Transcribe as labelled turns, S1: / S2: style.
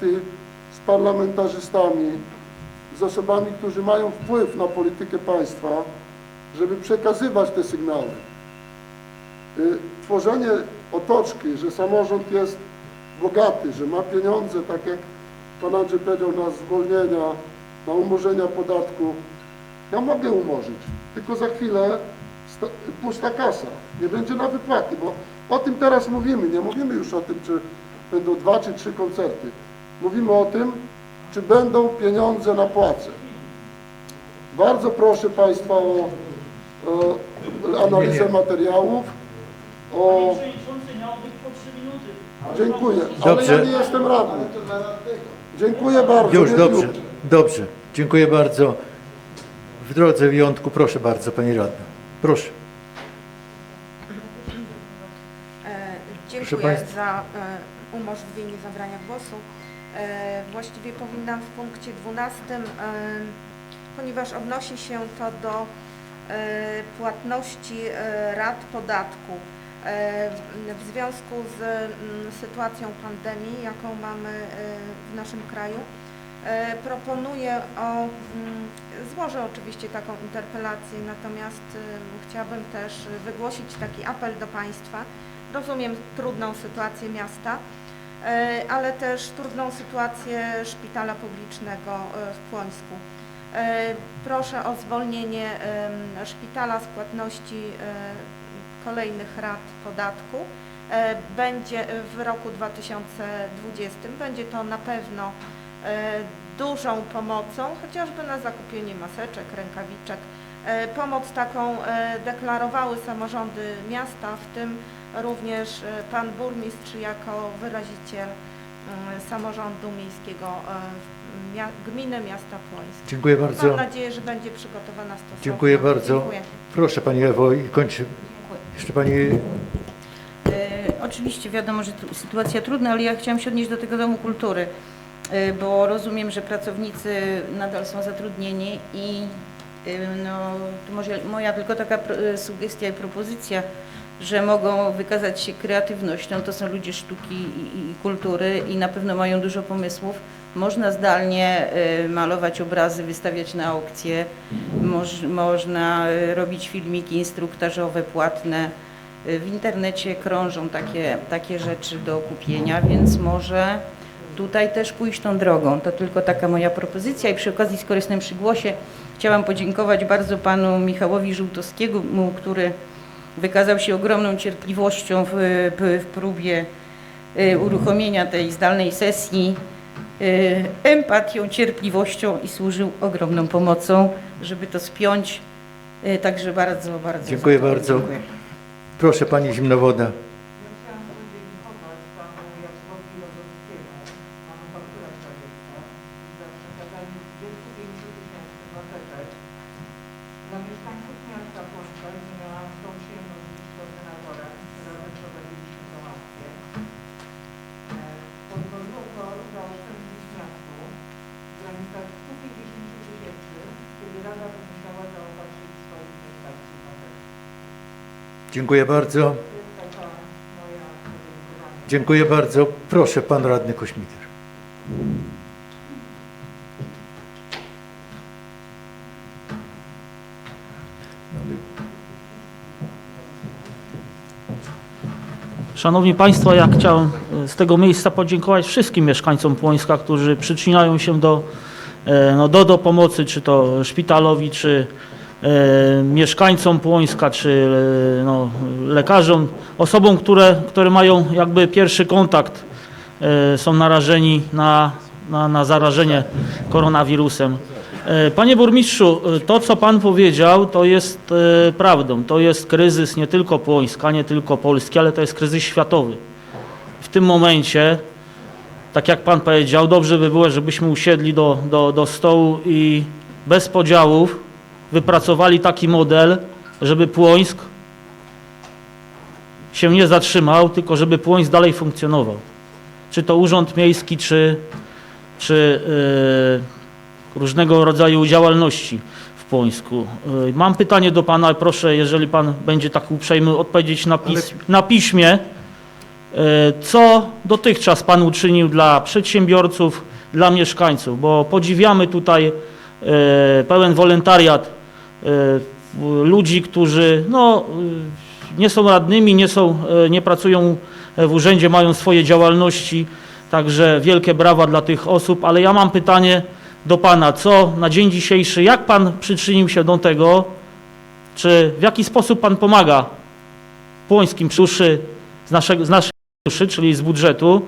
S1: kontakty z parlamentarzystami, z osobami, którzy mają wpływ na politykę państwa, żeby przekazywać te sygnały. Y, Tworzenie otoczki, że samorząd jest bogaty, że ma pieniądze, tak jak Pan Andrzej powiedział, na zwolnienia, na umorzenia podatku, ja mogę umorzyć, tylko za chwilę sta- pusta kasa, nie będzie na wypłaty, bo o tym teraz mówimy, nie mówimy już o tym, czy będą dwa czy trzy koncerty. Mówimy o tym, czy będą pieniądze na płace. Bardzo proszę Państwa o, o analizę materiałów, o...
S2: Panie Przewodniczący miał być po 3 minuty. Ale
S1: Dziękuję, ale ja nie jestem radny. Dziękuję bardzo.
S3: Już, dobrze, dobrze. Dziękuję bardzo. W drodze wyjątku, proszę bardzo, Pani Radna. Proszę.
S4: E,
S3: Proszę
S4: Dziękuję
S3: państwa.
S4: za e, umożliwienie zabrania głosu. E, Właściwie powinnam w punkcie 12, e, ponieważ odnosi się to do e, płatności rat podatku. W związku z mm, sytuacją pandemii, jaką mamy w naszym kraju, proponuję o, mm, złożę oczywiście taką interpelację, natomiast chciałabym też wygłosić taki apel do Państwa, Rozumiem trudną sytuację miasta, ale też trudną sytuację szpitala publicznego e, w Płońsku. E, Proszę o zwolnienie szpitala z płatności e, kolejnych rat podatku. E, Będzie w roku 2020, będzie to na pewno e, dużą pomocą, chociażby na zakupienie maseczek, rękawiczek. E, Pomoc taką e, deklarowały samorządy miasta, w tym również e, pan burmistrz jako wyraziciel e, samorządu miejskiego gminy miasta Płońsk.
S3: Dziękuję
S4: Mam
S3: bardzo.
S4: nadzieję, że będzie przygotowana stosowna.
S3: Dziękuję bardzo.
S4: Dziękuję.
S3: Proszę Pani Ewo i kończy. Jeszcze Pani
S5: E, Oczywiście wiadomo, że sytuacja trudna, ale ja chciałam się odnieść do tego Domu Kultury, bo rozumiem, że pracownicy nadal są zatrudnieni i no, może moja tylko taka e, sugestia i propozycja, że mogą wykazać się kreatywnością. To są ludzie sztuki i, i kultury i na pewno mają dużo pomysłów. Można zdalnie e, malować obrazy, wystawiać na aukcje, moż, można e, robić filmiki instruktażowe, płatne. W internecie krążą takie, takie rzeczy do kupienia, więc może tutaj też pójść tą drogą. To tylko taka moja propozycja i przy okazji, skoro jestem przy głosie, chciałam podziękować bardzo panu Michałowi Żółtowskiemu, który wykazał się ogromną cierpliwością w, w, próbie y, uruchomienia tej zdalnej sesji, y, empatią, cierpliwością i służył ogromną pomocą, żeby to spiąć. Y, Także bardzo, bardzo
S3: Dziękuję bardzo.
S5: Dziękuję.
S3: Proszę Pani Zimnowoda. Dziękuję bardzo. Dziękuję bardzo. Proszę Pan Radny Kośmiter.
S2: Szanowni Państwo, ja chciałem e, z tego miejsca podziękować wszystkim mieszkańcom Płońska, którzy przyczyniają się do, e, no, do, do pomocy, czy to szpitalowi, czy e, mieszkańcom Płońska, czy e, no, lekarzom, osobom, które, które mają jakby pierwszy kontakt, e, są narażeni na, na, na zarażenie koronawirusem. E, Panie burmistrzu, e, to co pan powiedział, to jest e, prawdą. To jest kryzys nie tylko Płońska, nie tylko Polski, ale to jest kryzys światowy. W tym momencie, tak jak pan powiedział, dobrze by było, żebyśmy usiedli do, do, do stołu i bez podziałów wypracowali taki model, żeby Płońsk się nie zatrzymał, tylko żeby Płońsk dalej funkcjonował. Czy to urząd miejski, czy, czy yy, różnego rodzaju działalności w Płońsku. Yy, Mam pytanie do Pana, proszę, jeżeli Pan będzie tak uprzejmy odpowiedzieć na, pis na piśmie, co dotychczas Pan uczynił dla przedsiębiorców, dla mieszkańców, bo podziwiamy tutaj e, pełen wolontariat ludzi, którzy no, nie są radnymi, nie, są, nie pracują w urzędzie, mają swoje działalności, także wielkie brawa dla tych osób, ale ja mam pytanie do Pana, co na dzień dzisiejszy, jak Pan przyczynił się do tego, czy w jaki sposób Pan pomaga płońskim przyuszy z naszego, z naszej duszy, czyli z budżetu,